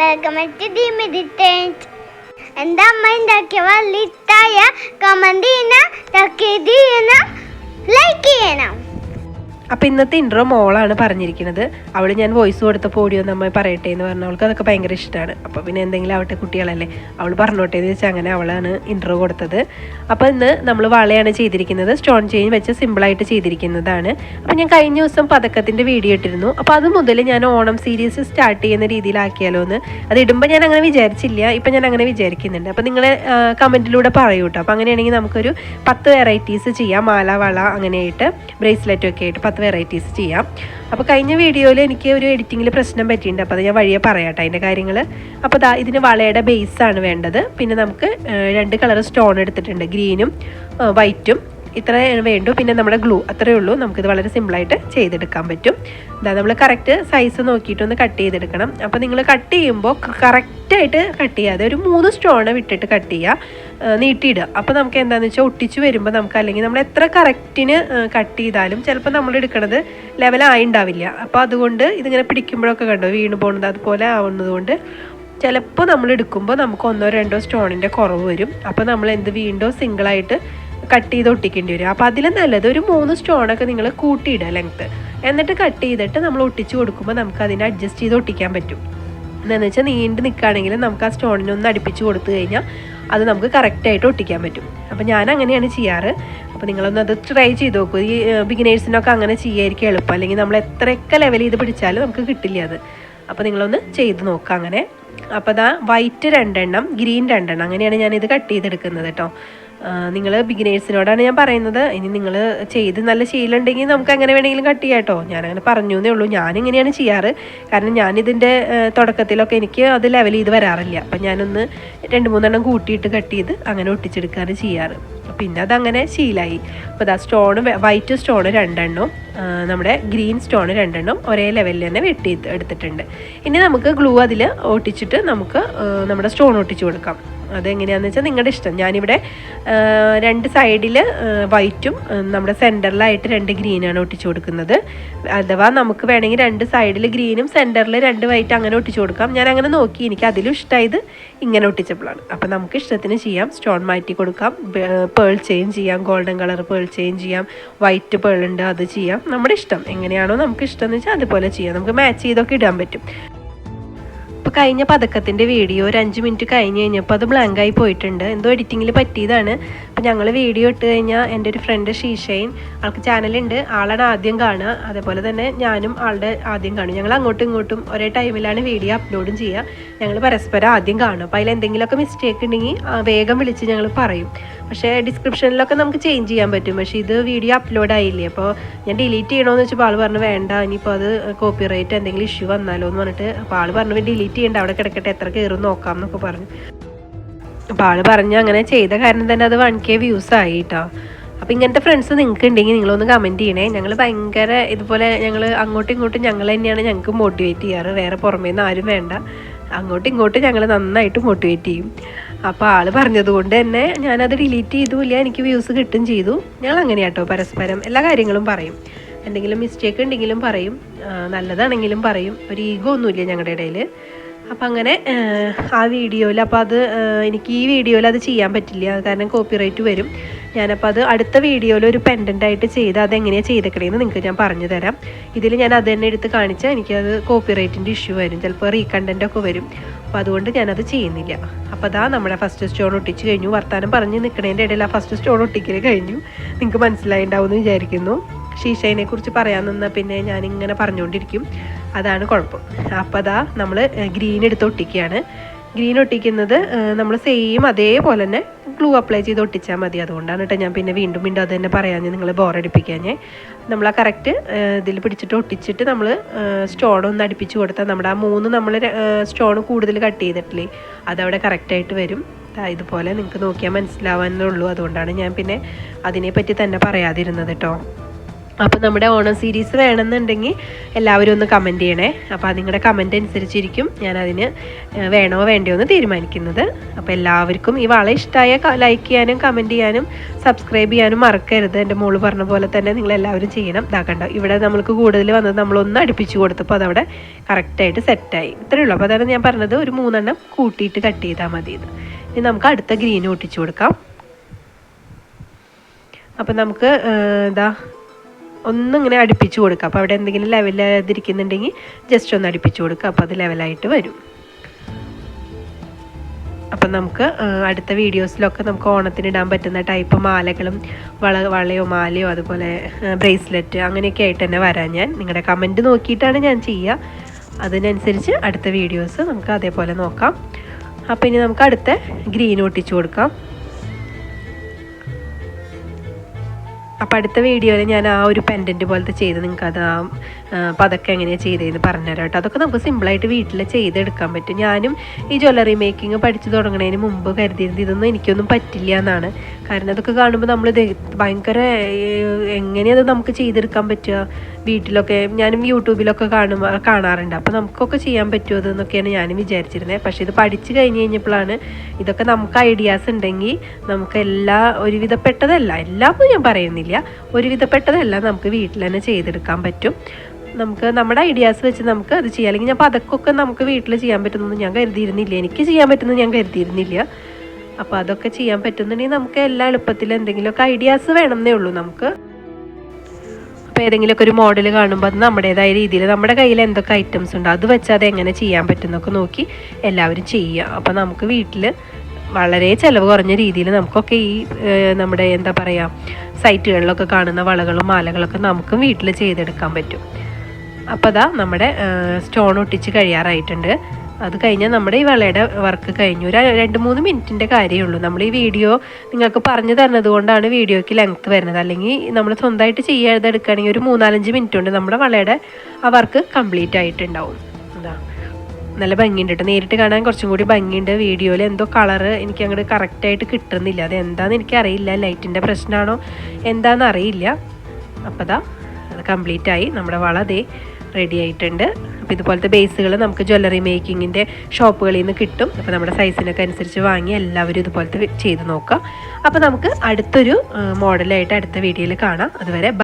Welcome to the അമ്മ comment like ചെയ്യണം. അപ്പോൾ ഇന്നത്തെ ഇൻട്രോ മോളാണ് പറഞ്ഞിരിക്കുന്നത്. അവൾ ഞാൻ വോയിസ് കൊടുത്തപ്പോൾ ഓടിയോ നമ്മൾ പറയട്ടെ എന്ന് പറഞ്ഞ അവൾക്ക് അതൊക്കെ ഭയങ്കര ഇഷ്ടമാണ് അപ്പോൾ പിന്നെ എന്തെങ്കിലും ആവട്ടെ കുട്ടികളല്ലേ? അവൾ പറഞ്ഞോട്ടെ എന്ന് വെച്ചാൽ അങ്ങനെ അവളാണ് ഇൻട്രോ കൊടുത്തത്. അപ്പോൾ ഇന്ന് നമ്മൾ വളയാണ് ചെയ്തിരിക്കുന്നത്. സ്റ്റോൺ ചെയിൻ വെച്ച് സിമ്പിളായിട്ട് ചെയ്തിരിക്കുന്നതാണ്. അപ്പോൾ ഞാൻ കഴിഞ്ഞ ദിവസം പതക്കത്തിന്റെ വീഡിയോ ഇട്ടിരുന്നു. അപ്പോൾ അത് മുതൽ ഞാൻ ഓണം സീരീസ് സ്റ്റാർട്ട് ചെയ്യുന്ന രീതിയിലാക്കിയാലോ എന്ന്. അത് ഇടുമ്പോൾ ഞാൻ അങ്ങനെ വിചാരിച്ചില്ല. ഇപ്പം ഞാൻ അങ്ങനെ വിചാരിക്കുന്നുണ്ട്. അപ്പോൾ നിങ്ങൾ കമന്റിലൂടെ പറയൂ കേട്ടോ അപ്പോൾ അങ്ങനെയാണെങ്കിൽ നമുക്കൊരു പത്ത് വെറൈറ്റീസ് ചെയ്യാം. മാല വള അങ്ങനെയായിട്ട് ബ്രേസ്ലെറ്റ് ഒക്കെ ആയിട്ട് പത്ത് വെറൈറ്റീസ് ചെയ്യാം. അപ്പോൾ കഴിഞ്ഞ വീഡിയോയിൽ എനിക്ക് ഒരു എഡിറ്റിങ്ങിൽ പ്രശ്നം പറ്റിയിട്ടുണ്ട്. അപ്പോൾ അത് ഞാൻ വഴിയെ പറയാട്ടെ അതിന്റെ കാര്യങ്ങൾ അപ്പോൾ ദാ ഇതിന് വളയുടെ ആണ് വേണ്ടത്. പിന്നെ നമുക്ക് രണ്ട് കളർ സ്റ്റോൺ എടുത്തിട്ടുണ്ട്. ഗ്രീനും വൈറ്റും ഇത്ര വേണ്ടു. പിന്നെ നമ്മുടെ ഗ്ലൂ അത്രയേ ഉള്ളൂ. നമുക്കിത് വളരെ സിമ്പിളായിട്ട് ചെയ്തെടുക്കാൻ പറ്റും. ഇതാ നമ്മൾ കറക്റ്റ് സൈസ് നോക്കിയിട്ടൊന്ന് കട്ട് ചെയ്തെടുക്കണം. അപ്പോൾ നിങ്ങൾ കട്ട് ചെയ്യുമ്പോൾ കറക്റ്റായിട്ട് കട്ട് ചെയ്യാതെ ഒരു മൂന്ന് സ്റ്റോൺ വിട്ടിട്ട് കട്ട് ചെയ്യുക. നീട്ടിയിടുക. അപ്പോൾ നമുക്ക് എന്താണെന്ന് വെച്ചാൽ ഒട്ടിച്ച് വരുമ്പോൾ നമുക്ക് അല്ലെങ്കിൽ നമ്മൾ എത്ര കറക്റ്റിന് കട്ട് ചെയ്താലും ചിലപ്പോൾ നമ്മൾ എടുക്കുന്നത് ലെവലായി ഉണ്ടാവില്ല അപ്പോൾ അതുകൊണ്ട് ഇതിങ്ങനെ പിടിക്കുമ്പോഴൊക്കെ കണ്ടോ? വീണ് പോകുന്നത് അതുപോലെ ആവുന്നതുകൊണ്ട് ചിലപ്പോൾ നമ്മൾ എടുക്കുമ്പോൾ നമുക്ക് ഒന്നോ രണ്ടോ സ്റ്റോണിന്റെ കുറവ് വരും. അപ്പോൾ നമ്മൾ എന്ത് വീണ്ടും സിംഗിളായിട്ട് കട്ട് ചെയ്ത് ഒട്ടിക്കേണ്ടി വരും. അപ്പോൾ അതിൽ നല്ലത് ഒരു മൂന്ന് സ്റ്റോണൊക്കെ നിങ്ങൾ കൂട്ടിയിടുക ലെങ്ത്ത് എന്നിട്ട് കട്ട് ചെയ്തിട്ട് നമ്മൾ ഒട്ടിച്ച് കൊടുക്കുമ്പോൾ നമുക്ക് അതിനെ അഡ്ജസ്റ്റ് ചെയ്ത് ഒട്ടിക്കാൻ പറ്റും. എന്താണെന്ന് വെച്ചാൽ നീണ്ട് നിൽക്കുകയാണെങ്കിൽ നമുക്ക് ആ സ്റ്റോണിനൊന്ന് അടുപ്പിച്ച് കൊടുത്തു കഴിഞ്ഞാൽ അത് നമുക്ക് കറക്റ്റായിട്ട് ഒട്ടിക്കാൻ പറ്റും. അപ്പോൾ ഞാൻ അങ്ങനെയാണ് ചെയ്യാറ്. അപ്പോൾ നിങ്ങളൊന്ന് അത് ട്രൈ ചെയ്ത് നോക്കൂ. ഈ ബിഗിനേഴ്സിനൊക്കെ അങ്ങനെ ചെയ്യായിരിക്കും എളുപ്പം. അല്ലെങ്കിൽ നമ്മൾ എത്രയൊക്കെ ലെവൽ ചെയ്ത് പിടിച്ചാലും നമുക്ക് കിട്ടില്ല അത്. അപ്പോൾ നിങ്ങളൊന്ന് ചെയ്ത് നോക്കുക അങ്ങനെ. അപ്പോൾ അതാ വൈറ്റ് രണ്ടെണ്ണം ഗ്രീൻ രണ്ടെണ്ണം. അങ്ങനെയാണ് ഞാനിത് കട്ട് ചെയ്തെടുക്കുന്നത് കേട്ടോ നിങ്ങൾ ബിഗിനേഴ്സിനോടാണ് ഞാൻ പറയുന്നത്. ഇനി നിങ്ങൾ ചെയ്ത് നല്ല ശീലമുണ്ടെങ്കിൽ നമുക്ക് അങ്ങനെ വേണമെങ്കിലും കട്ട് ചെയ്യാം കേട്ടോ ഞാനങ്ങനെ പറഞ്ഞു എന്നേ ഉള്ളൂ. ഞാനിങ്ങനെയാണ് ചെയ്യാറ്. കാരണം ഞാനിതിന്റെ തുടക്കത്തിലൊക്കെ എനിക്ക് അത് ലെവൽ ചെയ്ത് വരാറില്ല. അപ്പം ഞാനൊന്ന് രണ്ട് മൂന്നെണ്ണം കൂട്ടിയിട്ട് കട്ട് ചെയ്ത് അങ്ങനെ ഒട്ടിച്ചെടുക്കാറ് ചെയ്യാറ്. പിന്നെ അതങ്ങനെ ശീലായി. അപ്പോൾ ദാ സ്റ്റോൺ വൈറ്റ് സ്റ്റോൺ രണ്ടെണ്ണം നമ്മുടെ ഗ്രീൻ സ്റ്റോൺ രണ്ടെണ്ണം ഒരേ ലെവലിൽ തന്നെ വെട്ടി എടുത്തിട്ടുണ്ട്. ഇനി നമുക്ക് ഗ്ലൂ അതിൽ ഒട്ടിച്ചിട്ട് നമുക്ക് നമ്മുടെ സ്റ്റോൺ ഒട്ടിച്ച് കൊടുക്കാം. അതെങ്ങനെയാണെന്ന് വെച്ചാൽ നിങ്ങളുടെ ഇഷ്ടം. ഞാനിവിടെ രണ്ട് സൈഡിൽ വൈറ്റും നമ്മുടെ സെന്ററിലായിട്ട് രണ്ട് ഗ്രീനാണ് ഒട്ടിച്ചു കൊടുക്കുന്നത്. അഥവാ നമുക്ക് വേണമെങ്കിൽ രണ്ട് സൈഡിൽ ഗ്രീനും സെന്ററിൽ രണ്ട് വൈറ്റ് അങ്ങനെ ഒട്ടിച്ചു കൊടുക്കാം. ഞാൻ അങ്ങനെ നോക്കി. എനിക്ക് അതിലും ഇഷ്ടമായത് ഇങ്ങനെ ഒട്ടിച്ചപ്പോഴാണ് അപ്പോൾ നമുക്ക് ഇഷ്ടത്തിന് ചെയ്യാം. സ്റ്റോൺ മാറ്റി കൊടുക്കാം. പേൾ ചെയിൻ ചെയ്യാം. ഗോൾഡൻ കളർ പേൾ ചെയിൻ ചെയ്യാം. വൈറ്റ് പേൾ ഉണ്ട് അത് ചെയ്യാം. നമ്മുടെ ഇഷ്ടം. എങ്ങനെയാണോ നമുക്ക് ഇഷ്ടം എന്ന് വെച്ചാൽ അതുപോലെ ചെയ്യാം. നമുക്ക് മാച്ച് ചെയ്തൊക്കെ ഇടാൻ പറ്റും. ഇപ്പോൾ കഴിഞ്ഞ പതക്കത്തിന്റെ വീഡിയോ ഒരു അഞ്ച് മിനിറ്റ് കഴിഞ്ഞ് കഴിഞ്ഞപ്പോൾ അത് ബ്ലാങ്കായി പോയിട്ടുണ്ട്. എന്തോ എഡിറ്റിങ്ങിൽ പറ്റിയതാണ്. അപ്പോൾ ഞങ്ങൾ വീഡിയോ ഇട്ട് കഴിഞ്ഞാൽ എന്റെ ഒരു ഫ്രണ്ട് ഷീഷയിൻ ആൾക്ക് ചാനലുണ്ട് ആളാണ് ആദ്യം കാണുക. അതേപോലെ തന്നെ ഞാനും ആളുടെ ആദ്യം കാണും. ഞങ്ങൾ അങ്ങോട്ടും ഇങ്ങോട്ടും ഒരേ ടൈമിലാണ് വീഡിയോ അപ്ലോഡും ചെയ്യുക. ഞങ്ങൾ പരസ്പരം ആദ്യം കാണും. അപ്പോൾ അതിൽ എന്തെങ്കിലുമൊക്കെ മിസ്റ്റേക്ക് ഉണ്ടെങ്കിൽ വേഗം വിളിച്ച് ഞങ്ങൾ പറയും. പക്ഷേ ഡിസ്ക്രിപ്ഷനിലൊക്കെ നമുക്ക് ചേഞ്ച് ചെയ്യാൻ പറ്റും. പക്ഷേ ഇത് വീഡിയോ അപ്ലോഡ് ആയില്ലേ? അപ്പോൾ ഞാൻ ഡിലീറ്റ് ചെയ്യണമെന്ന് വെച്ചപ്പോൾ ആൾ പറഞ്ഞു വേണ്ട ഇനിയിപ്പോൾ അത് കോപ്പിറൈറ്റ് എന്തെങ്കിലും ഇഷ്യൂ വന്നാലോ എന്ന് പറഞ്ഞിട്ട്. അപ്പോൾ ആൾ പറഞ്ഞു ഡിലീറ്റ് ചെയ്യണ്ട അവിടെ കിടക്കട്ടെ എത്ര കയറും നോക്കാം എന്നൊക്കെ പറഞ്ഞു. അപ്പോൾ ആൾ പറഞ്ഞു അങ്ങനെ ചെയ്ത കാരണം തന്നെ അത് വൺ കെ വ്യൂസ് ആയി കേട്ടോ അപ്പോൾ ഇങ്ങനത്തെ ഫ്രണ്ട്സ് നിങ്ങൾക്ക് ഉണ്ടെങ്കിൽ നിങ്ങളൊന്ന് കമന്റ് ചെയ്യണേ. ഞങ്ങൾ ഭയങ്കര ഇതുപോലെ ഞങ്ങൾ അങ്ങോട്ടും ഇങ്ങോട്ടും ഞങ്ങൾ തന്നെയാണ് ഞങ്ങൾക്ക് മോട്ടിവേറ്റ് ചെയ്യാറ്. വേറെ പുറമേ നിന്ന് ആരും വേണ്ട. അങ്ങോട്ടും ഇങ്ങോട്ടും ഞങ്ങൾ നന്നായിട്ട് മോട്ടിവേറ്റ് ചെയ്യും. അപ്പോൾ ആൾ പറഞ്ഞതുകൊണ്ട് തന്നെ ഞാനത് ഡിലീറ്റ് ചെയ്തുമില്ല എനിക്ക് വ്യൂസ് കിട്ടും ചെയ്തു. ഞങ്ങൾ അങ്ങനെയാട്ടോ പരസ്പരം എല്ലാ കാര്യങ്ങളും പറയും. എന്തെങ്കിലും മിസ്റ്റേക്ക് ഉണ്ടെങ്കിലും പറയും. നല്ലതാണെങ്കിലും പറയും. ഒരു ഈഗോ ഒന്നുമില്ല ഞങ്ങളുടെ ഇടയിൽ അപ്പം അങ്ങനെ ആ വീഡിയോയിൽ അപ്പോൾ അത് എനിക്ക് ഈ വീഡിയോയിൽ അത് ചെയ്യാൻ പറ്റില്ല. കാരണം കോപ്പിറൈറ്റ് വരും. ഞാനപ്പോൾ അത് അടുത്ത വീഡിയോയിൽ ഒരു പെൻഡന്റ് ആയിട്ട് ചെയ്ത് അതെങ്ങനെയാണ് ചെയ്തേക്കണേന്ന് നിങ്ങൾക്ക് ഞാൻ പറഞ്ഞു തരാം. ഇതിൽ ഞാൻ അത് തന്നെ എടുത്ത് കാണിച്ചാൽ എനിക്കത് കോപ്പിറൈറ്റിന്റെ ഇഷ്യൂ വരും. ചിലപ്പോൾ റീകണ്ടന്റ് ഒക്കെ വരും. അപ്പോൾ അതുകൊണ്ട് ഞാനത് ചെയ്യുന്നില്ല. അപ്പോൾ അതാ നമ്മളെ ഫസ്റ്റ് സ്റ്റോൺ ഒട്ടിച്ച് കഴിഞ്ഞു. വർത്താനം പറഞ്ഞ് നിൽക്കണേന്റെ ഇടയിൽ ആ ഫസ്റ്റ് സ്റ്റോൺ ഒട്ടിക്കൽ കഴിഞ്ഞു. നിങ്ങൾക്ക് മനസ്സിലായിണ്ടാവും എന്ന് വിചാരിക്കുന്നു. ശീശയിനെക്കുറിച്ച് കുറിച്ച് പറയാൻ നിന്നാൽ പിന്നെ ഞാനിങ്ങനെ പറഞ്ഞുകൊണ്ടിരിക്കും അതാണ് കുഴപ്പം. അപ്പോൾ അതാ നമ്മൾ ഗ്രീൻ എടുത്ത് ഒട്ടിക്കുകയാണ്. ഗ്രീൻ ഒട്ടിക്കുന്നത് നമ്മൾ സെയിം അതേപോലെ തന്നെ ഗ്ലൂ അപ്ലൈ ചെയ്ത് ഒട്ടിച്ചാൽ മതി. അതുകൊണ്ടാണ് കേട്ടോ ഞാൻ പിന്നെ വീണ്ടും വീണ്ടും അത് തന്നെ പറയാൻ നിങ്ങൾ ബോറടിപ്പിക്കാഞ്ഞേ നമ്മൾ ആ കറക്റ്റ് ഇതിൽ പിടിച്ചിട്ട് ഒട്ടിച്ചിട്ട് നമ്മൾ സ്റ്റോൺ ഒന്ന് അടുപ്പിച്ച് കൊടുത്താൽ നമ്മുടെ ആ മൂന്ന് നമ്മൾ സ്റ്റോൺ കൂടുതൽ കട്ട് ചെയ്തിട്ടില്ലേ അതവിടെ കറക്റ്റായിട്ട് വരും. ഇതുപോലെ നിങ്ങൾക്ക് നോക്കിയാൽ മനസ്സിലാവാനേ ഉള്ളൂ അതുകൊണ്ടാണ് ഞാൻ പിന്നെ അതിനെപ്പറ്റി തന്നെ പറയാതിരുന്നത് കേട്ടോ അപ്പോൾ നമ്മുടെ ഓണം സീരീസ് വേണമെന്നുണ്ടെങ്കിൽ എല്ലാവരും ഒന്ന് കമന്റ് ചെയ്യണേ. അപ്പോൾ നിങ്ങളുടെ കമന്റ് അനുസരിച്ചിരിക്കും ഞാൻ അതിന് വേണോ വേണ്ടയോ എന്ന് തീരുമാനിക്കുന്നത്. അപ്പോൾ എല്ലാവർക്കും ഈ വള ഇഷ്ടമായ ലൈക്ക് ചെയ്യാനും കമന്റ് ചെയ്യാനും സബ്സ്ക്രൈബ് ചെയ്യാനും മറക്കരുത്. എന്റെ മോൾ പറഞ്ഞ പോലെ തന്നെ നിങ്ങൾ എല്ലാവരും ചെയ്യണം ഇതാക്കണ്ട ഇവിടെ നമ്മൾക്ക് കൂടുതൽ വന്നത് നമ്മളൊന്ന് അടുപ്പിച്ച് കൊടുത്തപ്പോൾ അതവിടെ കറക്റ്റായിട്ട് സെറ്റായി ഇത്രയേ ഉള്ളൂ. അപ്പോൾ അതാണ് ഞാൻ പറഞ്ഞത്. ഒരു മൂന്നെണ്ണം കൂട്ടിയിട്ട് കട്ട് ചെയ്താൽ മതി ഇത് ഇനി നമുക്ക് അടുത്ത ഗ്രീൻ ഒട്ടിച്ചു കൊടുക്കാം. അപ്പം നമുക്ക് എന്താ ഒന്നിങ്ങനെ അടുപ്പിച്ച് കൊടുക്കുക. അപ്പോൾ അവിടെ എന്തെങ്കിലും ലെവലാതിരിക്കുന്നുണ്ടെങ്കിൽ ജസ്റ്റ് ഒന്ന് അടുപ്പിച്ച് കൊടുക്കുക. അപ്പോൾ അത് ലെവലായിട്ട് വരും. അപ്പം നമുക്ക് അടുത്ത വീഡിയോസിലൊക്കെ നമുക്ക് ഓണത്തിന് ഇടാൻ പറ്റുന്ന ടൈപ്പ് മാലകളും വള വളയോ മാലയോ അതുപോലെ ബ്രേസ്ലെറ്റ് അങ്ങനെയൊക്കെ ആയിട്ട് തന്നെ വരാൻ ഞാൻ. നിങ്ങളുടെ കമന്റ് നോക്കിയിട്ടാണ് ഞാൻ ചെയ്യുക. അതിനനുസരിച്ച് അടുത്ത വീഡിയോസ് നമുക്ക് അതേപോലെ നോക്കാം. അപ്പോൾ ഇനി നമുക്ക് അടുത്ത ഗ്രീൻ ഒട്ടിച്ചു കൊടുക്കാം. അപ്പോൾ അടുത്ത വീഡിയോയിൽ ഞാൻ ആ ഒരു പെൻഡന്റ് പോലത്തെ ചെയ്ത് നിങ്ങൾക്ക് അത് ആ പതൊക്കെ എങ്ങനെയാണ് ചെയ്തതെന്ന് പറഞ്ഞുതരാം കേട്ടോ. അതൊക്കെ നമുക്ക് സിമ്പിളായിട്ട് വീട്ടിൽ ചെയ്തെടുക്കാൻ പറ്റും. ഞാനും ഈ ജ്വല്ലറി മേക്കിംഗ് പഠിച്ചു തുടങ്ങുന്നതിന് മുമ്പ് കരുതിയിരുന്നത് ഇതൊന്നും എനിക്കൊന്നും പറ്റില്ല എന്നാണ്. കാരണം അതൊക്കെ കാണുമ്പോൾ നമ്മൾ ഭയങ്കര എങ്ങനെയത് നമുക്ക് ചെയ്തെടുക്കാൻ പറ്റുക? വീട്ടിലൊക്കെ ഞാനും യൂട്യൂബിലൊക്കെ കാണുമ്പോൾ കാണാറുണ്ട്. അപ്പോൾ നമുക്കൊക്കെ ചെയ്യാൻ പറ്റുമോ എന്നൊക്കെയാണ് ഞാനും വിചാരിച്ചിരുന്നത് പക്ഷേ ഇത് പഠിച്ചു കഴിഞ്ഞ് കഴിഞ്ഞപ്പോഴാണ് ഇതൊക്കെ നമുക്ക് ഐഡിയാസ് ഉണ്ടെങ്കിൽ നമുക്ക് എല്ലാ ഒരുവിധപ്പെട്ടതല്ല എല്ലാം ഒന്നും ഞാൻ പറയുന്നില്ല. ഒരുവിധപ്പെട്ടതെല്ലാം നമുക്ക് വീട്ടിൽ തന്നെ ചെയ്തെടുക്കാൻ പറ്റും. നമുക്ക് നമ്മുടെ ഐഡിയാസ് വെച്ച് നമുക്ക് അത് ചെയ്യാം. അല്ലെങ്കിൽ ഞാൻ അതൊക്കെ നമുക്ക് വീട്ടിൽ ചെയ്യാൻ പറ്റുന്നൊന്നും ഞാൻ കരുതിയിരുന്നില്ല. എനിക്ക് ചെയ്യാൻ പറ്റുന്നത് ഞാൻ കരുതിയിരുന്നില്ല. അപ്പോൾ അതൊക്കെ ചെയ്യാൻ പറ്റുന്നുണ്ടെങ്കിൽ നമുക്ക് എല്ലാ എളുപ്പത്തിൽ എന്തെങ്കിലുമൊക്കെ ഐഡിയാസ് വേണമെന്നേ ഉള്ളൂ നമുക്ക്. അപ്പോൾ ഏതെങ്കിലുമൊക്കെ ഒരു മോഡൽ കാണുമ്പോൾ അത് നമ്മുടേതായ രീതിയിൽ നമ്മുടെ കയ്യിൽ എന്തൊക്കെ ഐറ്റംസ് ഉണ്ടോ അത് വെച്ച് അത് എങ്ങനെ ചെയ്യാൻ പറ്റുന്നൊക്കെ നോക്കി എല്ലാവരും ചെയ്യുക. അപ്പോൾ നമുക്ക് വീട്ടിൽ വളരെ ചിലവ് കുറഞ്ഞ രീതിയിൽ നമുക്കൊക്കെ ഈ നമ്മുടെ എന്താ പറയുക സൈറ്റുകളിലൊക്കെ കാണുന്ന വളകളും മാലകളൊക്കെ നമുക്കും വീട്ടിൽ ചെയ്തെടുക്കാൻ പറ്റും. അപ്പോൾ അതാ നമ്മുടെ സ്റ്റോൺ ഒട്ടിച്ച് കഴിയാറായിട്ടുണ്ട്. അത് കഴിഞ്ഞാൽ നമ്മുടെ ഈ വളയുടെ വർക്ക് കഴിഞ്ഞു. ഒരു രണ്ട് മൂന്ന് മിനിറ്റിന്റെ കാര്യമേ ഉള്ളൂ നമ്മൾ ഈ വീഡിയോ നിങ്ങൾക്ക് പറഞ്ഞു തരുന്നത് കൊണ്ടാണ് വീഡിയോയ്ക്ക് ലെങ്ത്ത് വരുന്നത്. അല്ലെങ്കിൽ നമ്മൾ സ്വന്തമായിട്ട് ചെയ്യാതെ എടുക്കുകയാണെങ്കിൽ ഒരു മൂന്നാലഞ്ച് മിനിറ്റ് കൊണ്ട് നമ്മുടെ വളയുടെ ആ വർക്ക് കംപ്ലീറ്റ് ആയിട്ടുണ്ടാവും. അതാ. നല്ല ഭംഗിയുണ്ട് കേട്ടോ നേരിട്ട് കാണാൻ കുറച്ചും കൂടി ഭംഗിയുണ്ട് വീഡിയോയിൽ. എന്തോ കളറ് എനിക്ക് അങ്ങോട്ട് കറക്റ്റായിട്ട് കിട്ടുന്നില്ല. അത് എന്താണെന്ന് എനിക്കറിയില്ല. ലൈറ്റിന്റെ പ്രശ്നമാണോ എന്താണെന്ന് അറിയില്ല അപ്പോൾ ദാ അത് കംപ്ലീറ്റ് ആയി. നമ്മുടെ വള ദേ റെഡി ആയിട്ടുണ്ട്. അപ്പോൾ ഇതുപോലത്തെ ബേസുകൾ നമുക്ക് ജ്വല്ലറി മേക്കിങ്ങിന്റെ ഷോപ്പുകളിൽ നിന്ന് കിട്ടും. അപ്പോൾ നമ്മുടെ സൈസിനൊക്കെ അനുസരിച്ച് വാങ്ങി എല്ലാവരും ഇതുപോലത്തെ ചെയ്ത് നോക്കാം. അപ്പോൾ നമുക്ക് അടുത്തൊരു മോഡലായിട്ട് അടുത്ത വീഡിയോയിൽ കാണാം. അതുവരെ